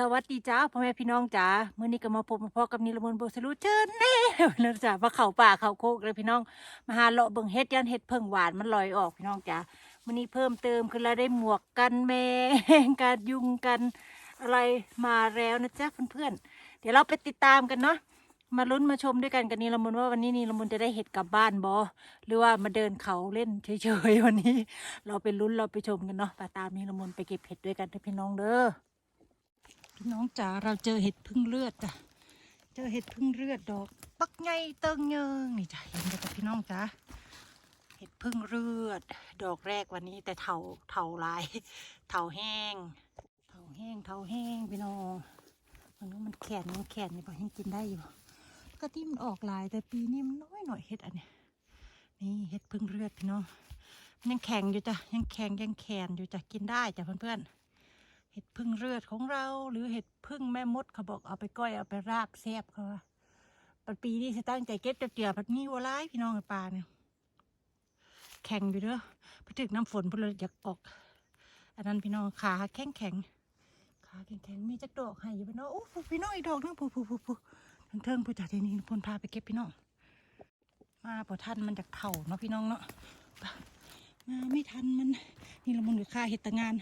สวัสดีจ้าพ่อแม่พี่น้องจ้าเมื่อนี้ก็มาพบมาพอกับนิรมนต์โบสรุเชิญแน่แล้วจ้าว่าเขาป่าเขาโคกเลยพี่น้องมาหาเลาะเบิ่งเฮ็ดยันเฮ็ดเพิ่งหวานมันลอยออกพี่น้องจ้ามื่อนี้เพิ่มเติมคือเราได้หมวกกันแมงการยุงกันอะไรมาแล้วนะจ๊ะเพื่อนๆเดี๋ยวเราไปติดตามกันเนาะมาลุ้นมาชมด้วยกันกับนิรมนต์ว่าวันนี้นิรมนต์จะได้เห็ดกลับบ้านบอหรือว่ามาเดินเขาเล่นเฉยๆวันนี้ เราไปลุ้นเราไปชมกันเนาะไปตามนิรมนต์ไปเก็บเห็ดด้วยกันนะพี่น้องเด้อ พี่น้องจ๋าเราเจอเห็ดพึ่งเลือดจ้ะเจอเห็ดพึ่งเลือดดอกปักไงเติงเยิงนี่จ้ะเห็นไหมจ้ะพี่น้องจ๋าเห็ดพึ่งเลือด ดอกแรกวันนี้แต่เถาเถาลายเถาแห้งเถาแห้งเถาแห้งพี่น้องมันนู้นมันแข็งมันแข็งนี่พอยังกินได้อยู่ก็ที่มันออกลายแต่ปีนี้มันน้อยหน่อยเห็ดอันเนี้ยนี่เห็ดพึ่งเลือดพี่น้องยังแข็งอยู่จ้ะยังแข็งยังแข็งอยู่จ้ะกินได้จ้ะเพื่อนๆ ห็ดพึ่งเลือดของเรา หรือเห็ดพึ่งแม่มดเขาบอกเอาไปก้อยเอาไปราบแซบเขาว่าปัปีนี้จะตั้งใจเก็บจะเจียพัดงี้วัวร้ายพี่น้องกับปลาเนี่ยแข็งอยู่เด้อพอถึงน้ำฝนพอเลยอยากออก อันนั้นพี่น้องขาแข็งแข็งขาแข็งแข็งมีจักดอกให้อยู่พี่น้องโอ้พี่น้องอีกดอกนึงผู้ผู้ผู้ผู้ทั้งเทิงผู้จ่าทีนี้พนพาไปเก็บพี่น้อง มาพอทันมันจากเถ่าเนาะพี่น้องเนาะมาไม่ทันมันนี่ละมุนหรือค่าเห็ดตะงาน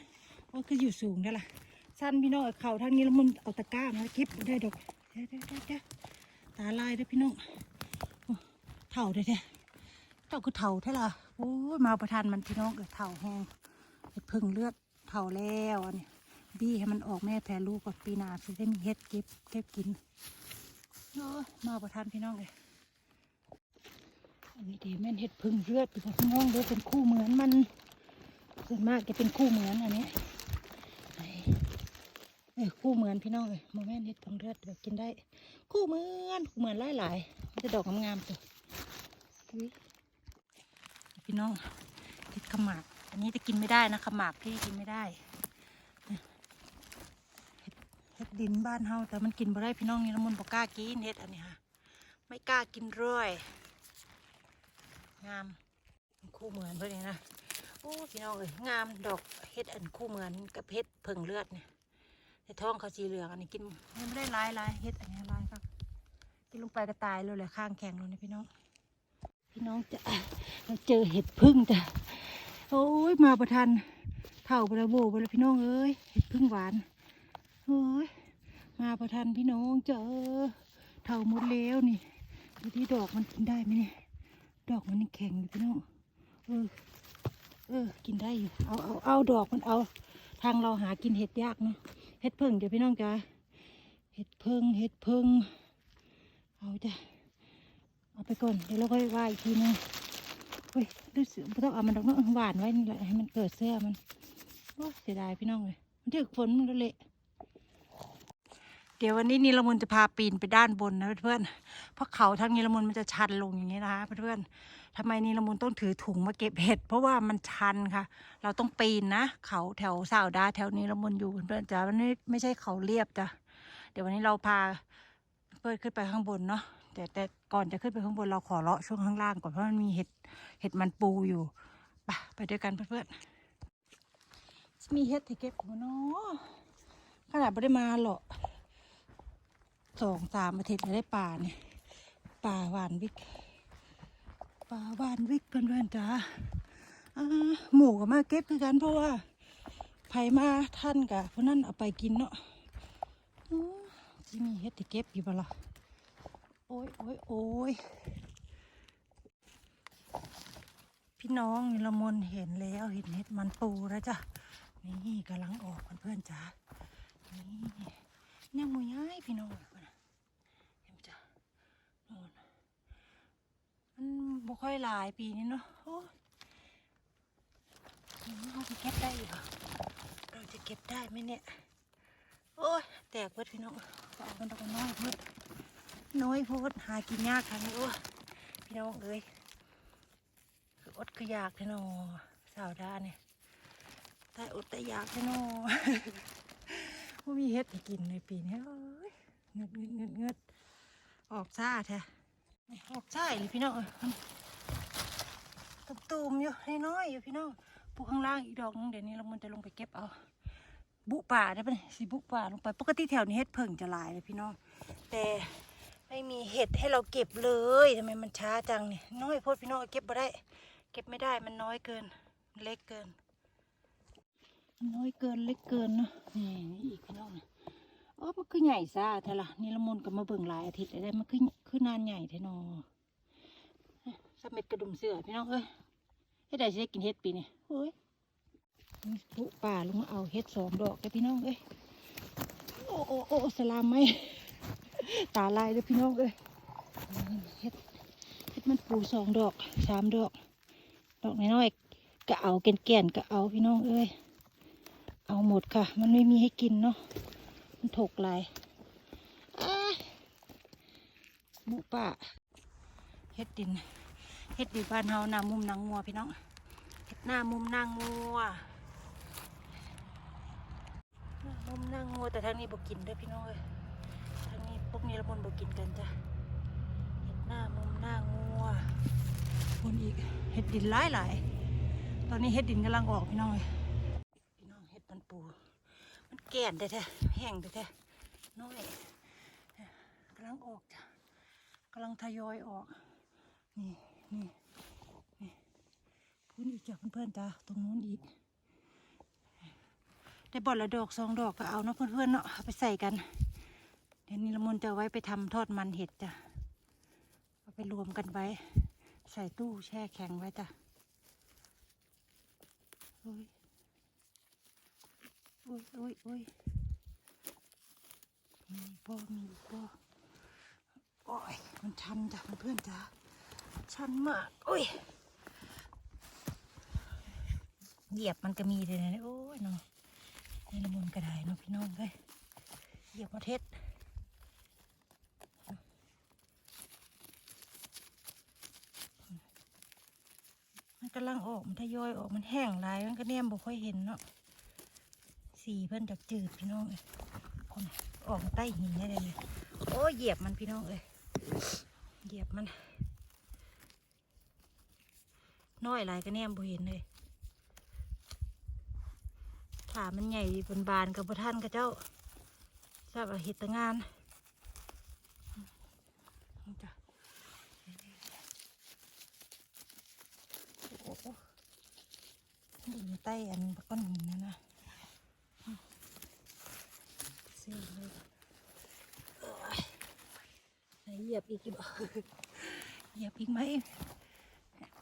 ว่าคืออยู่สูงได้อล่ะ สั้นพี่น้องเอาเขาทางนี้แล้วมันเอาตะกร้ามาเก็บได้ดอกเด้อเด้อเด้อตาลายเด้อพี่น้องเถ่าเด้อเด้อเจ้าคือเถ่าแท้ล่ะโอ้ยมาประทานมันพี่น้องเออเถ่าแห้งเห็ดพึ่งเลือดเถ่าแล้วอันนี้บี้ให้มันออกแม่แผ่ลูกก่อนปีนาจะได้มีเห็ดเก็บเก็บกินโอ้มาประทานพี่น้องเลยอันนี้ดีแม่นเห็ดพึ่งเลือดพี่น้องเด้อเป็นคู่เหมือนมันส่วนมากจะเป็นคู่เหมือนอันนี้ เออคู่เหมือนพี่น้องเลยโมแม่นเห็ดผงเลือดแบบกินได้ คู่เหมือนเหมือนหลายๆมันจะดอกงามๆตัวอุ๊ยพี่น้องเห็ดขมาก อันนี้จะกินไม่ได้นะขมากพี่กินไม่ได้เห็ดดินบ้านเฮาแต่มันกินบ่ได้พี่น้องนี่ละมุนบอกกล้ากินเห็ดอันนี้ฮะไม่กล้ากินเลยงามคู่เหมือนเพื่อนนี่นะโอ้พี่น้องเอ้ยงามดอกเฮ็ดอันคู่เหมือนกับเฮ็ดเพิ่งเลือดเนี่ย แต่ท้องเขาสีเหลืองอันนี้กินยังไม่ได้ลายลายเฮ็ดอันนี้ลายครับกินลงไปก็ตายเลยแหละข้างแข็งเลยนะพี่น้อง พี่น้องจะเราเจอเห็ดพึ่งจ้ะโอ้ยมาประทันเท่าไปแล้วโบไปแล้วพี่น้องเอ้ยเห็ดพึ่งหวานโอ้ยมาประทันพี่น้องเจอเท่าหมดแล้วนี่ดูที่ดอกมันกินได้ไหมเนี่ยดอกมันแข็งอยู่พี่น้องเออเออกินได้อยู่เอาเอาเอาดอกมันเอา ทางเราหากินเห็ดยากเนาะ เห็ดเพิ่งเดี๋ยวพี่น้องจ้าเห็ดเพิ่งเห็ดเพิ่งเอาจ้ะเอาไปก่อนเดี๋ยวเราค่อยว่าอีกทีนึงเฮ้ยดูสิไม่ต้องเอามันดอกเนาะหวานไว้นี่แหละให้มันเกิดเสื้อมันโอ้เสียดายพี่น้องเลยมันถึกฝนมันละเละ เดี๋ยววันนี้นิรมนจะพาปีนไปด้านบนนะเพื่อนๆ เพราะเขาทางนิรมนมันจะชันลงอย่างนี้นะคะเพื่อนๆทำไมนิรมนต้องถือถุงมาเก็บเห็ด เพราะว่ามันชันค่ะ เราต้องปีนนะ เขาแถวสาวดาแถวนิรมนอยู่เพื่อนๆจ้ะมันไม่ไม่ใช่เขาเรียบจ้ะ เดี๋ยววันนี้เราพาเพื่อนขึ้นไปข้างบนเนาะแต่แต่ก่อนจะขึ้นไปข้างบนเราขอเลาะช่วงข้างล่างก่อนเพราะมันมีเห็ดเห็ดมันปูอยู่ไปไปด้วยกันเพื่อนๆมีเห็ดให้เก็บอยู่เนาะขนาดไม่ได้มาหรอก สองสามอาทิตย์ไม่ได้ป่าเนี่ยป่าหวานวิกปลาบ้านวิกเพื่อนๆจ้าหมูก็มาเก็บคือกันเพราะว่าไผมาท่านกะเพราะนั้นเอาไปกินเนาะอื้อสิมีเฮ็ดที่เก็บอยู่บ่ล่ะโอ้ยโอ้ยโอ้ยพี่น้องนิรมนเห็นแล้วเห็นเห็ดมันปูแล้วจ้ะนี่กำลังออกเพื่อนๆจ้านี่ยังมือย้ายพี่น้องเพิ่นน่ะเห็นจ้ะนู่น มันบ่ค่อยหลายปีนี้เนาะโอ้ยเราจะเก็บได้อีกเหรอเราจะเก็บได้ไหมเนี่ย โอ้ยแตกเพิดพี่น้องเอากันตะกันน้อยเพิดน้อยโพดหากินยากค่ะนี่โอ้ยพี่น้องเอ้ยคืออดคืออยากแท้นอสาวดาเนี่ยแต่อดแต่อยากแท้นอว่ามีเฮ็ดให้กินในปีนี้เอ้ยเงืดเงืดเงืดเงืดออกซ่าแท้ ออกใช่เลยพี่น้องเอ้ยตุ่มๆอยู่น้อยๆอยู่พี่น้องปลูกข้างล่างอีกดอกนึงเดี๋ยวนี้เรามันจะลงไปเก็บเอาบุป่าได้ปะเนี่ยสิบุป่าลงไป ปกติแถวนี้เห็ดเพิ่งจะหลายเลยพี่น้อง แต่ไม่มีเห็ดให้เราเก็บเลยทำไมมันช้าจังเนี่ยน้อยโพดพี่น้องเก็บไม่ได้ เก็บไม่ได้มันน้อยเกินมันเล็กเกินมันน้อยเกินเล็กเกินเนาะนี่นี่อีกพี่น้องเนี่ย อ๋อมันคือใหญ่ซ่าเท่าละนี่ละมนก็มาเบิ่งหลายอาทิตย์ได้มันคือคือนานใหญ่เท่นอสะเม็ดกระดุมเสือพี่น้องเอ้ยให้ได้สิได้กินเห็ดปีนี้โอ้ยนี่ปุป่าลงมาเอาเห็ดสองดอกเลยพี่น้องเอ้ยโอ้โอ้โอ้สลามไหมตาลายเลยพี่น้องเอ้ยเฮ็ดเฮ็ดมันปูสองดอกสามดอก ดอกน้อยๆก็เอาแก่นๆก็เอาพี่น้องเอ้ยเอาหมดค่ะ มันไม่มีให้กินเนาะ ถกลายอ้ายบุป่าเฮ็ดดินเฮ็ดดินบ้านเฮาหน้ามุมนางงัวพี่น้องเฮ็ดหน้ามุมนางงัวหน้ามุมนางงัวแต่ทางนี้บ่กินเด้อพี่น้องเอ้ยทางนี้พวกนี้ละมนบอกกินกันจ้ะเห็ดหน้ามุมนางงัวบนอีกเห็ดดินหลายหลายๆตอนนี้เห็ดดินกำลังออกพี่น้องเลยพี่น้องเห็ดมันปู มัน แก่นแท้แห้งเด้แท้น้อยกำลังออกจ้ะกำลังทยอยออก นี่นี่นี่พื้นอีกจ้ะเพื่อนๆจ้ะตรงนู้นอีกได้บอลละดอกสองดอกก็เอาเนาะเพื่อนๆเนาะเอาไปใส่กัน เดี๋ยวนี้ละมุนจะเอไว้ไปทำทอดมันเห็ดจ้ะเอาไปรวมกันไว้ ใส่ตู้แช่แข็งไว้จ้ะโอ้ยโอ้ยโอ้ยมีบ่มีบ่โอ้ยมันชันจ้ะเพื่อนจ้ะชันมากโอ้ยเหยียบมันก็มีเลยนะโอ้ยเนาะนี่ละมุนก็ได้เนาะพี่น้องเอ้ยเหยียบมาเทศมันกำลังออกมันทยอยออกมันแห้งหลายมันก็แนมบ่ค่อยเห็นเนาะ สีเพิ่นจากจืดพี่น้องเอ้ยคนออกใต้หินได้เลยโอ้เหยียบมันพี่น้องเอ้ยเหยียบมัน น้อยหลายก็แนมบ่เห็นเลยขามันใหญ่บนบานกับบ่ท่านกับเจ้าทราบเห็ดแตงานจ้ะโอ้โหดูอยู่ใต้อันก้อนหินนั่นนะเสียเลยเอ้ยไหน เหยียบอีกบ่เหยียบอีกไหม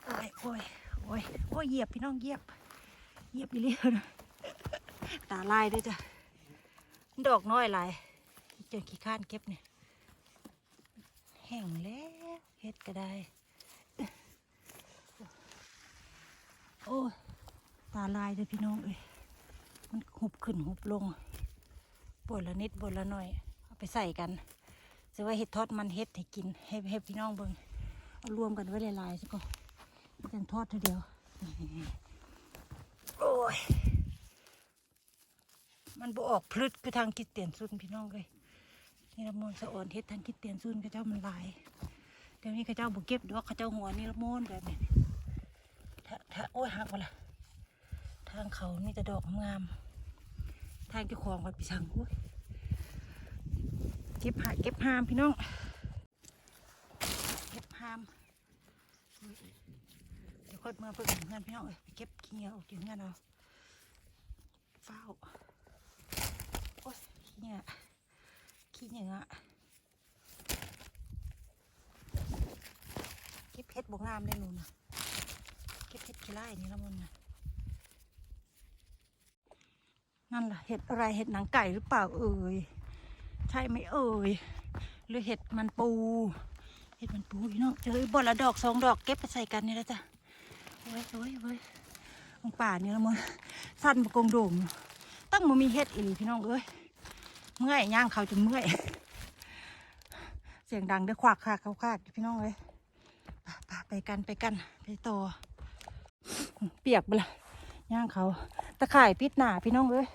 โอ้ยโอ้ยโอ้ยโอ้ยเหยียบพี่น้องเหยียบ เหยียบอีเลี้ยวนะตาลายด้วยจ้ะดอกน้อยหลายจนขี้ข้านเก็บเนี่ยแห้งแล้วเฮ็ดก็ได้ โอ้ยตาลายเลยพี่น้องเอ้ยมันหุบขึ้นหุบลงบนละนิดบนละหน่อย เอาไปใส่กัน จะไว้เห็ดทอดมันเห็ดให้กินให้ให้พี่น้องเบิ่งเอารวมกันไว้หลายๆซะก่อนจังทอดทีเดียวโอ้ยมันบ่ออกพลึดคือทางคิดเตียนซุนพี่น้องเลยนี่ละมนสะอ่อนเฮ็ดทางคิดเตียนซุนเขาเจ้ามันลายเดี๋ยวนี้เขาเจ้าบ่เก็บดอกเขาเจ้าหัวนี่ละมนแบบนี้ถ้าถ้าโอ้ยหักมาละทางเขานี่จะดอกงาม ทางเจ้าของวัดปิชังอุ้ย เก็บหาเก็บหามพี่น้องเก็บหามเดี๋ยวค่อยมาเพิ่งเงินพี่น้องเอ้ยไปเก็บขี้เหนียวออกจากเงินเอาเฝ้าโอ้ยขี้เหนียขี้เหนียเก็บเพชรบงามได้นูนะเก็บเห็ดขี้ไล่นี่ละมันนะนั่นล่ะเห็ดอะไรเห็ดหนังไก่หรือเปล่าเอ่ย ใช่ไหมเอ่ยหรือเห็ดมันปู เห็ดมันปูพี่น้องเจอบอละดอกสองดอกเก็บไปใส่กันนี่แล้วจ้ะเว้ยเว้ยเว้ยของป่านี่ละมันสั้นบกงโด่งตั้งมันมีเห็ดอีหลีพี่น้องเอ้ยเมื่อยย่างเขาจนเมื่อย เสียงดังเด้อควักคากเขาคากพี่น้องเอ้ยไปไปไปกันไปกันไปต่อเปียกไปละย่างเขาตะข่ายปิดหนาพี่น้องเอ้ย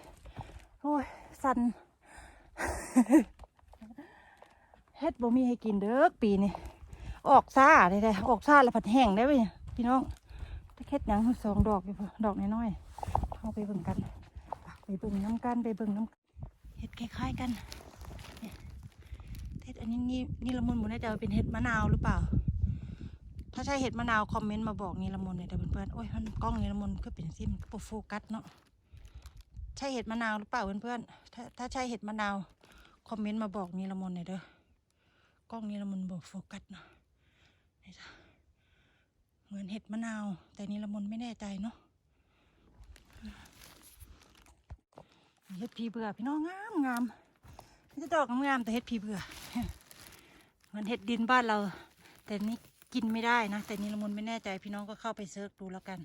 โอ้ยสัน เฮ็ดบ่มีให้กินเด้อปีนี้ออกซ่าเลยได้ออกซ่าแล้วผัดแห้งได้ไหมพี่น้องตะเค็ดหยังสองดอกอยู่ดอกน้อยๆเอาไปเบิ่งกันไปเบิ่งน้ำกันไปเบิ่งน้ำเห็ดคล้ายๆกันเห็ดอันนี้นี่นี่ละมุนหมดแน่ใจว่าเป็นเห็ดมะนาวหรือเปล่า ถ้าใช่เห็ดมะนาวคอมเมนต์มาบอกนี่ละมุนเลยเดี๋ยวเพื่อนๆโอ้ยมันกล้องนี่ละมุนก็เป็นซิมก็โฟกัสเนาะใช่เห็ดมะนาวหรือเปล่าเพื่อนๆถ้าถ้าใช่เห็ดมะนาว คอมเมนต์มาบอกนี่ละมนเนี่ยเด้อกล้องนี่ละมนบอกโฟกัสเนาะนี่จ้ะเหมือนเห็ดมะนาว แต่นี่ละมนไม่แน่ใจเนาะเห็ดผีเบื่อพี่น้องงามงามนี่จะดอกงามแต่เห็ดผีเบื่อเหมือนเห็ดดินบ้านเรา แต่นี่กินไม่ได้นะ แต่นี่ละมนไม่แน่ใจ พี่น้องก็เข้าไปเซิร์ชดูแล้วกัน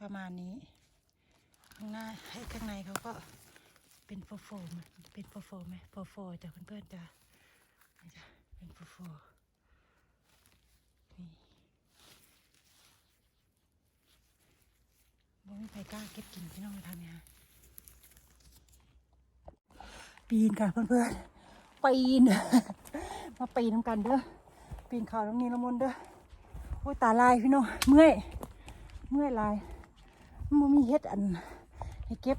ประมาณนี้ข้างหน้าให้ข้างในเขาก็เป็นโฟมเป็น ฟโฟไหมโฟโฟจ้ะเพื่อนๆจ้ะนี่จ้ะเป็นโฟโฟนี่บ่มีใครกล้าเก็บกินพี่น้องมาทำเนี่ยปีนค่ะเพื่อนๆปีน มาปีนน้ำกันเด้อปีนเขาน้ำนี้ละมนเด้อโอ้ยตาลายพี่น้องเมื่อยเมื่อยลายมันมีเฮ็ดอันให้เก็บ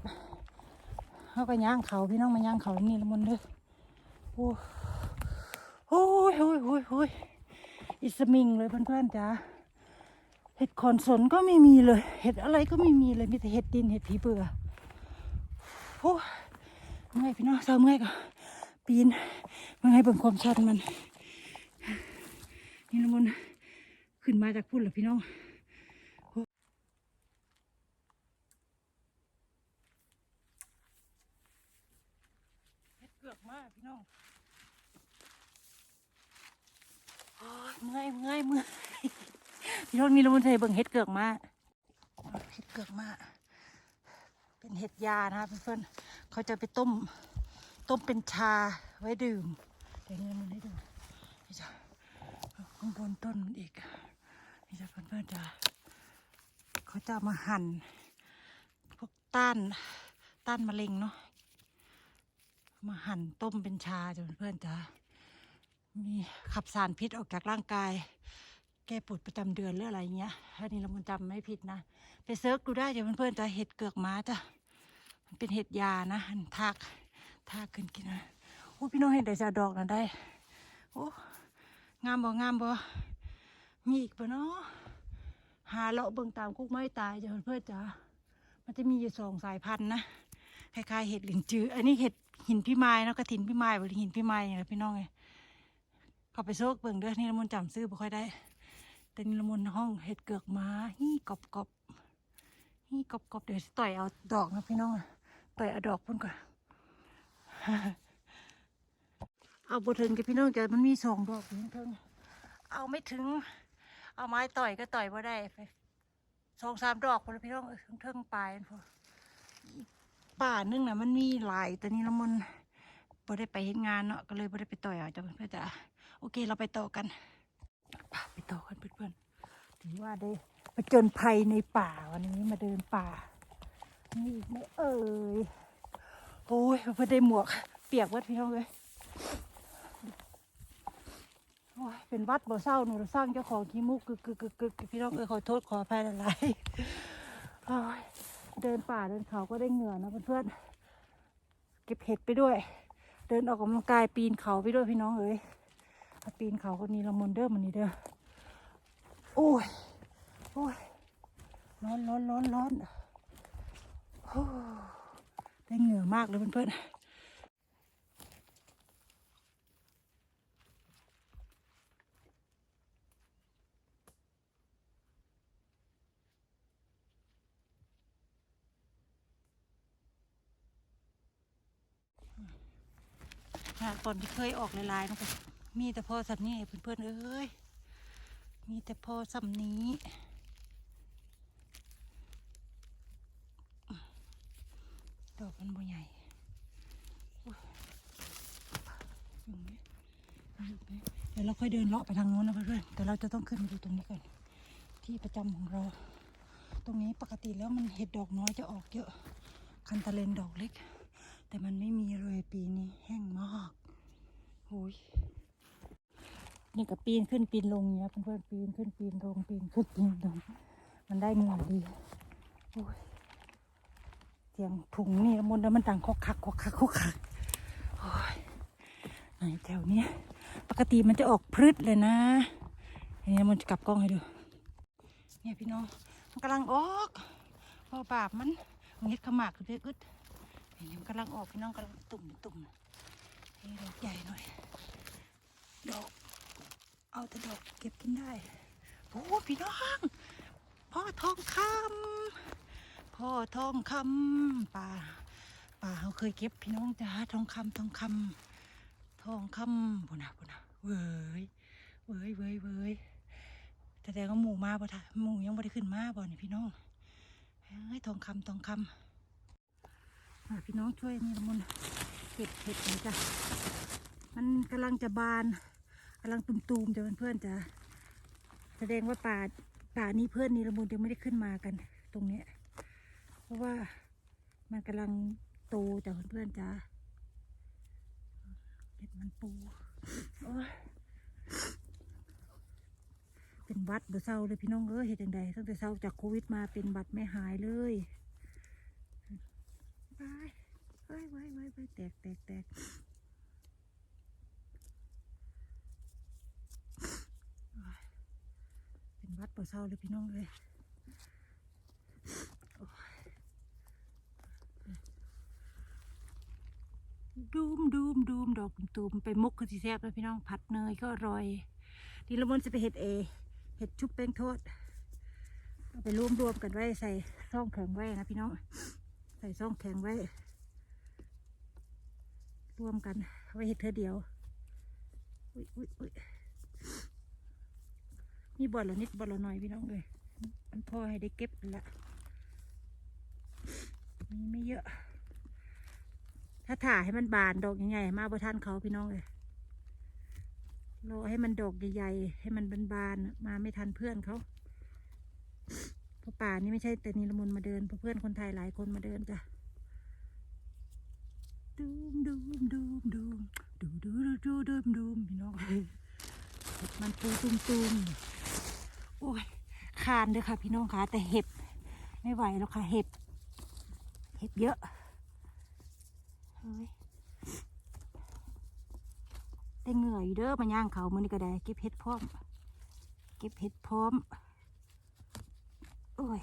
เขาก็ย่างเขาพี่น้องมาย่างเขาน้ำนี้ละมนเด้อโอ้โอ้ยโอ้ยโอ้ยโอ้ยอิสมิงเลยเพื่อนๆจ้าเห็ดขอนสนก็ไม่มีเลย เห็ดอะไรก็ไม่มีเลยมีแต่เห็ดดินเห็ดผีเบื่อโอ้ยเมื่อยพี่น้องเศร้าเมื่อยก็ปีนเมื่อยเบิ่งความชันมัน นี่ละมันขึ้นมาจากพุ่นเหรอพี่น้องโอ้เฮ็ดเกือกมากพี่น้องโอ้ย เมื่อยเมื่อยเมื่อยพี่น้องนี่ลมันใส่เบิ่งเฮ็ดเกือกมากเฮ็ดเกือกมากเป็นเห็ดยานะคะเพื่อนๆเขาจะไปต้ม ต้มเป็นชาไว้ดื่มเดี๋ยวนี้มันให้ดูนี่จ้ะข้างบนต้นมันอีกนี่จ้ะเพื่อนๆจ้ะเขาจะมาหั่นพวกต้านต้านมะเร็งเนาะมาหั่นต้มเป็นชาจ้ะเพื่อนๆจ้ะ มีขับสารพิษออกจากร่างกาย แก้ปวดประจำเดือนหรืออะไรเงี้ยถ้านี่เรามันจำไม่ผิดนะ ไปเซิร์ชดูได้จ้ะเพื่อนๆจ้ะเห็ดเกือกม้าจ้ะมันเป็นเห็ดยานะหันทากทากขึ้นกินนะโอ้พี่น้องเห็นแต่จะดอกนั่นได้โอ้งามบ่งามบ่มีอีกปะเนาะหาเลาะเบิ่งตามคุกไม้ตายจ้ะเพื่อนๆจ้ะมันจะมีอยู่สองสายพันธุ์นะคล้ายๆเห็ดหลินจือ อันนี้เห็ดหินพี่ไม้เนาะกระถินพี่ไม้หรือหินพี่ไม้อย่างไรพี่น้องไง เขาไปโซกเบิ่งเด้อนี่ละมุนจำซื้อบ่ค่อยได้ แต่นี่ละมุนห้องเห็ดเกือกม้าฮี่กรอบกรอบๆนี่กบกบเดี๋ยวต่อยเอาดอกนะพี่น้องอะต่อยเอาดอกพุ่นก่อนเอาบถึงกับพี่น้องจะมันมีสองดอกอยู่เทิงเอาไม่ถึง เอาไม้ต่อยก็ต่อยบ่ได้ไปสองสามดอกพอแล้วพี่น้องเออเทิงปลายอันพอป่านึงนะมันมีหลายแต่นี่ละมันบ่ได้ไปเห็นงานเนาะก็เลยบ่ได้ไปต่อยเอาจะเพื่อจะ โอเคเราไปต่อกัน ไปต่อกันเพื่อนๆถือว่าได้มาเจนภัยในป่าวันนี้มาเดินป่านี่อีกไหมเอ่ยโอ้ยเพื่อได้หมวก เปียกวัดพี่น้องเลยโอ้ยเป็นวัดบ่เศร้าหนูสร้างเจ้าของขี้มุกกึกกึกกึกพี่น้องเออขอโทษขออภัยหลายๆโอ้ยเดินป่าเดินเขาก็ได้เหงื่อนะเพื่อนๆเก็บเห็ดไปด้วย เดินออกกำลังกายปีนเขาไปด้วยพี่น้องเอ้ย ปีนเขาคนนี้ละมนเด้อมันนี่เด้อโอ้ยโอ้ยร้อนร้อนร้อนร้อนโอ้ได้เหงื่อมากเลยเพื่อนๆค่ะก่อนที่เคยออกลายๆนะก็ มีแต่พ่อสัตว์นี่เพื่อนๆเอ้ย มีแต่พอสำนี้ดอกมันบ่ใหญ่โอ้ยอยู่ไหมยู่ไหมเดี๋ยวเราค่อยเดินเลาะไปทางโน้นนะเพื่อนๆแต่เราจะต้องขึ้นมาดูตรงนี้ก่อน ที่ประจำของเรา ตรงนี้ปกติแล้วมันเห็ดดอกน้อยจะออกเยอะ คันตะเลนดอกเล็ก แต่มันไม่มีเลยปีนี้แห้งมากโอ้ย นี่ก็ปีนขึ้นปีนลงเนี้ยเพื่อนๆปีนขึ้นปีนลงปีนขึ้นปีนลงมันได้เหนื่อยดีโอ้ยเสียงถุงนี่มุนแล้วมันดังคอกคักคอกคักคอกคักโอ้ยไหนแถวเนี้ยปกติมันจะออกพรึดเลยนะอันนี้มันจะกลับกล้องให้ดูเนี่ยพี่น้องมันกำลังออกพอบาปมันมันเฮ็ดขมากขึ้นเรื่อยอึดเห็นไหมมันกำลังออกพี่น้องกำลังตุ่มตุ่มนี่ดอกใหญ่หน่อยดอก เอาแต่ดอกเก็บกินได้โอ้พี่น้อง พ่อทองคำพ่อทองคำป่าป่าเขาเคยเก็บพี่น้องจ้าทองคำทองคำทองคำบุนะบุนะเว้ยเว้ยเว้ยเว้ยแสดงว่าหมูมาบ่ท่าหมูยังบ่ได้ขึ้นมาบ่นี่พี่น้องเฮ้ยทองคำทองคำมาพี่น้องช่วยนี่ละมุนเก็บเห็ดหน่อยจ้ะมันกำลังจะบาน กำลังตุ่มๆจะเพื่อนๆจะแสดงว่าป่าป่านี้เพื่อนนี่ละมุนยังไม่ได้ขึ้นมากัน ตรงเนี้ยเพราะว่ามันกำลังโตจ้ะเพื่อนๆจ้ะเห็ดมันปูโอ้เป็นวัดบ่เศร้าเลยพี่น้องเอ้ยเฮ็ดจังใดตั้งแต่เศร้าจากโควิดมาเป็นบัดไม่หายเลยไปไว้ไว้ไว้แตกแตกแตกโอ้ยเป็นห วัดบ่เศร้าเลยพี่น้องเอ้ยดูมดูมดูมดอกตูมไปมุกคือสิแซ่บเลยพี่น้องผัดเนยก็อร่อยดีละมนจะไปเห็ดเอเห็ดชุบแป้งทอดเอาไปรวมรวมกันไว้ใส่ซ่องแข็งไว้นะพี่น้องใส่ซ่องแข็งไว้ รวมกันไว้เห็ดเธอเดียวอุ้ยอุ้ยอุ้ย นี่บอลละนิดบอลละหน่อยพี่น้องเลยมันพอให้ได้เก็บละมีไม่เยอะ ถ้าถ่าให้มันบานดอกใหญ่ๆมาบ่ทันเขาพี่น้องเลยรอให้มันดอกใหญ่ๆให้มันบานๆน่ะมาไม่ทันเพื่อนเขาเพราะป่านี่ไม่ใช่แต่นิลมุนมาเดินเพราะเพื่อนคนไทยหลายคนมาเดินจ้ะดูมดูมดูมดูมดูดูดูดูดูมดูมพี่น้องเอ้ยมันปูตุมตุม โอ้ยคานเด้อค่ะ พี่น้องคะแต่เห็บไม่ไหวแล้วค่ะ เห็บ เห็บเยอะเฮ้ยได้เหงื่ออยู่เด้อมาย่างเขามือนี่ก็ได้ เก็บเห็ดพร้อม เก็บเห็ดพร้อม โอ้ย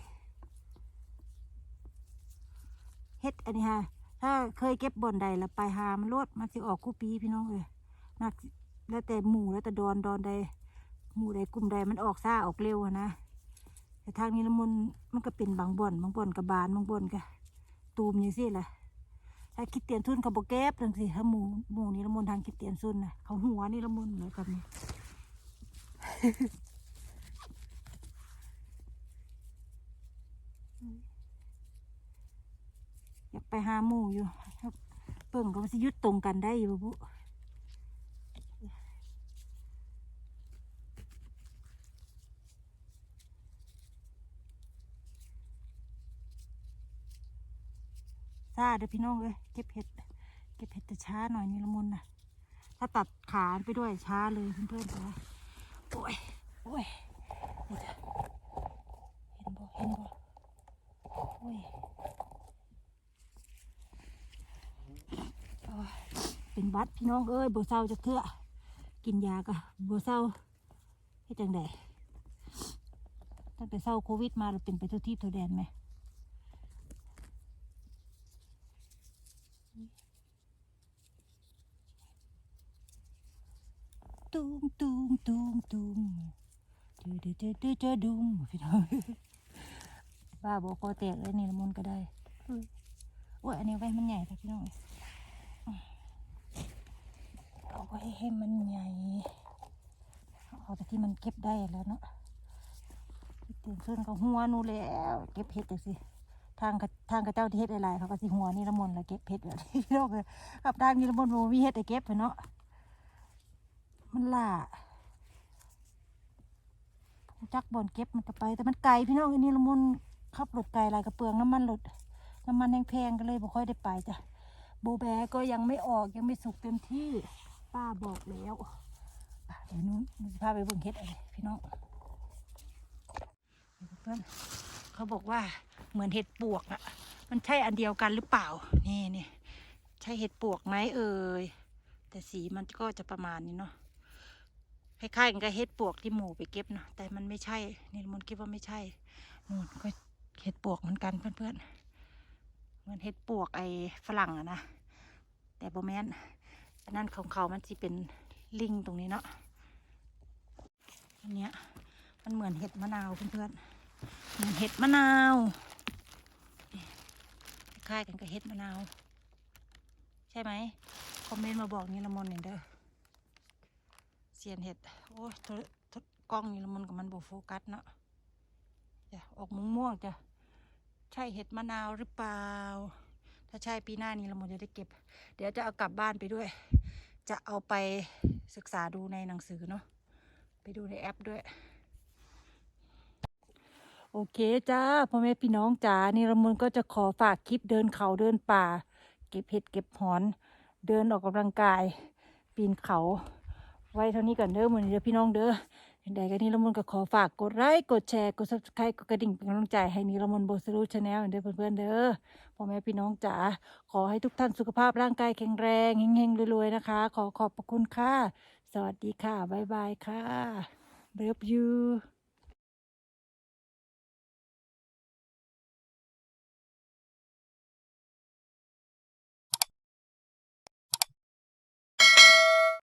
เห็ดอันนี้ฮะถ้าเคยเก็บบ่อนใดแล้วไปหามันรดมันสิออกคู่ปีพี่น้องเลยนักแล้วแต่หมู่แล้วแต่ดอนดอนใด หมู่ใดกลุ่มใดมันออกซ่าออกเร็วอะนะแต่ทางนี้ละมุนมันก็เป็นบางบ่อนบางบ่อนกับบานบางบ่อนก็ตูมอย่างสิแหละถ้าคิดเตียนทุนเขาบอกเก็บจังสิถ้าหมูหมูนี่ละมุนทางคิดเตียนซุนนะเขาหัวนี่ละมุนเหมือนกันนี่อยากไปหาหมูอยู่เปิ่งก็มันสิยุดตรงกันได้อยู่บุ ซาเด้อพี่น้องเอ้ยเก็บเห็ด เก็บเห็ดจะช้าหน่อยนี่ละมุนนะถ้าตัดขาไปด้วยช้าเลยเพื่อนๆจ้ะโอ้ยโอ้ยนี่จ้ะเห็นบ่เห็นบ่โอ้ยเป็นบัดพี่น้องเอ้ยบัวเศร้าจะเถื่อกินยากะบัวเศร้าให้จังใดตั้งแต่เศร้าโควิดมาเราเป็นไปทุกที่ทุกแดนไหม ตุ้ม ตุ้มตุ้มตุ้มเจอเจอเจอเจอเจอดุมพี่น้องบ้าบอกคอแตกเลยนี่ละมุนก็ได้อุ้ยโอ้ยอันนี้ไว้มันใหญ่ค่ะพี่น้องเอาไว้ให้มันใหญ่เอาแต่ที่มันเก็บได้แล้วเนาะเตียนเส้นเขาหัวหนูแล้ว เก็บเห็ดจังสิทางกระทางกระเจ้าที่เฮ็ดหลายๆเขาก็สิหัวนี่ละมุนแล้วเก็บเห็ดแบบนี้พี่น้องเลยกับทางนี่ละมุนบ่มีเห็ดให้เก็บเนาะมันล่า จักบ่อนเก็บมันก็ไป แต่มันไกลพี่น้องอันนี้ละมุนขับรถไกลหลายกระเปืองน้ำมันรถน้ำมันแพงๆก็เลยบ่ค่อยได้ไปจ้ะโบแบก็ยังไม่ออกยังไม่สุกเต็มที่ป้าบอกแล้วเดี๋ยวนู้นจะพาไปเบิ่งเฮ็ดอะไรพี่น้องเพื่อนเขาบอกว่าเหมือนเห็ดปวกอะมันใช่อันเดียวกันหรือเปล่า นี่นี่ใช่เห็ดปวกไหมเอ่ยแต่สีมันก็จะประมาณนี้เนาะ คล้ายๆกันกับเห็ดปวกที่หมูไปเก็บเนาะแต่มันไม่ใช่นี่มนคิดว่าไม่ใช่นู่นก็เห็ดปวกเหมือนกันเพื่อนๆเหมือนเห็ดปวกไอ้ฝรั่งอะนะแต่โบแมนอันนั้นของเขามันจะเป็นลิงตรงนี้เนาะอันเนี้ยมันเหมือนเห็ดมะนาวเพื่อนๆเหมือนเห็ดมะนาวคล้ายๆกันกับเห็ดมะนาว ใช่ไหมคอมเมนต์มาบอกนี่ละมนเนี่ยเด้อ สียนเห็ด โอ้ยทรโทรกล้องนี่ละมนกับมันโบโฟกัสเนาะจะออกม่วงม่วงๆจะใช่เห็ดมะนาวหรือเปล่า ถ้าใช่ปีหน้านี้ละมนจะได้เก็บ เดี๋ยวจะเอากลับบ้านไปด้วย จะเอาไปศึกษาดูในหนังสือเนาะ ไปดูในแอปด้วย โอเคจ้าพ่อแม่พี่น้องจ๋านี่ละมุนก็จะขอฝากคลิปเดินเขาเดินป่า เก็บเห็ดเก็บหอน เดินออกกำลังกาย ปีนเขา ไว้เท่านี้ก่อนเด้อมือนี้เด้อพี่น้องเด้ออย่างใดก็นี่ละมุนก็ขอฝากกดไลค์กดแชร์กด subscribe กดกระดิ่งเป็นกำลังใจให้นี้ละมุนโบสรูชาแนลเด้อเพื่อนๆเด้อพ่อแม่พี่น้องจ๋าขอให้ทุกท่านสุขภาพร่างกายแข็งแรงเฮงๆรวยๆนะคะ ขอขอบพระคุณค่ะ สวัสดีค่ะบ๊ายบายค่ะ Love you